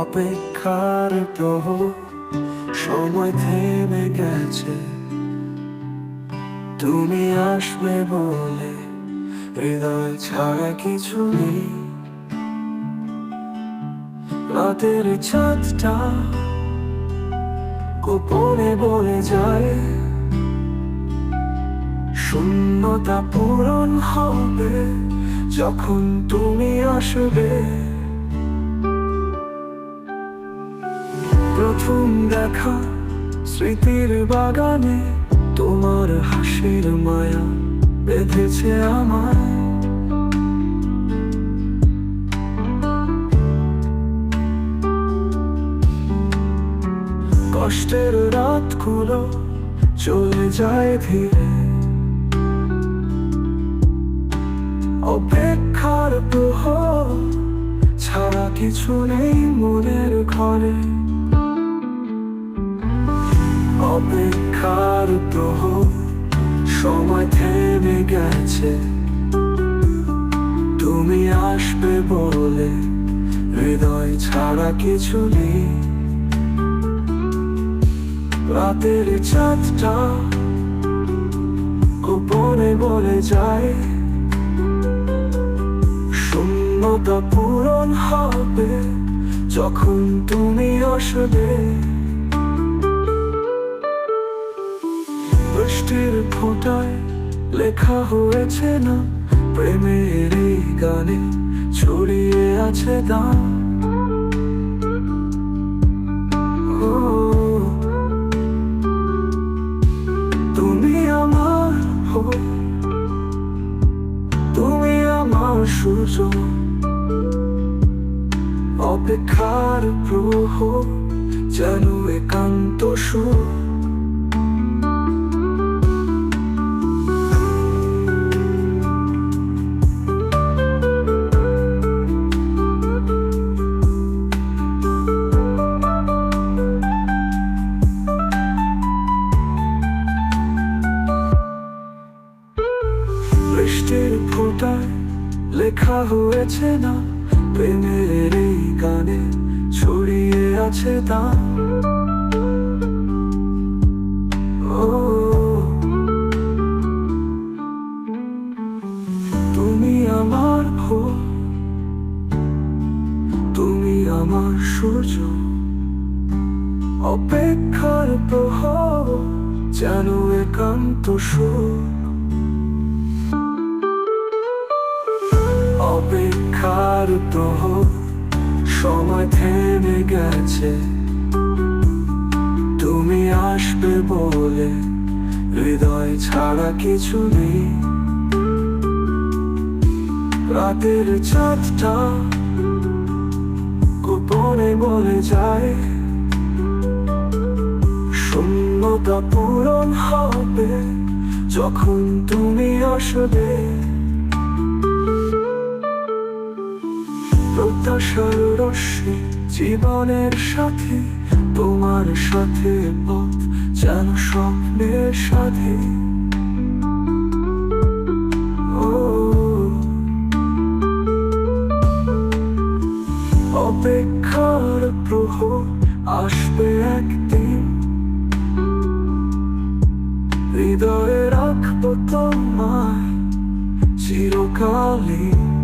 অপেক্ষার প্রহ সময় থেমে গেছে। তুমি আসবে বলে হৃদয় ছাড়া কিছু নেই। রাতের ছাদটা গোপনে বলে যায়। শূন্যতা পূরণ হবে যখন তুমি আসবে। প্রথম দেখা স্মৃতির বাগানে, তোমার হাসির মায়া বেঁধেছে আমায়। কষ্টের রাত রাতগুলো চলে যায় ধীরে। অপেক্ষার প্রহ ছাড়া কিছু নেই মনের ঘরে। অপেক্ষার প্রহ সময় থেমে গেছে। তুমি আসবে বলে হৃদয় ছাড়া কিছু নেই। রাতের চাঁদটা গোপনে বলে যায়, শূন্যতা পূরণ হবে যখন তুমি আসবে। বৃষ্টির ফোঁটায় লেখা হয়েছে না প্রেমের এই গানে, ছড়িয়ে আছে দাম তুমি আমার তুমি আমার অপেক্ষার প্রহ যেন একান্ত সুর। বৃষ্টির ফোঁটায় লেখা হয়েছে না, প্রেমের এই গানে ছড়িয়ে আছে ও, তুমি আমার ভোর, তুমি আমার সূর্য। অপেক্ষার প্রহ যেন একান্ত সুর। অপেক্ষার প্রহ সময় থেমে গেছে। তুমি আসবে বলে হৃদয় ছাড়া কিছু নেই। রাতের চাঁদটা গোপনে বলে যায়, শূন্যতা পূরণ হবে যখন তুমি আসবে। প্রত্যাশার রশ্মি জীবনের সাথে, তোমার সাথে পথ যেন স্বপ্নের সাথে। অপেক্ষার প্রহ আসবে একদিন। হৃদয়ে রাখব তোমায় চিরকালীন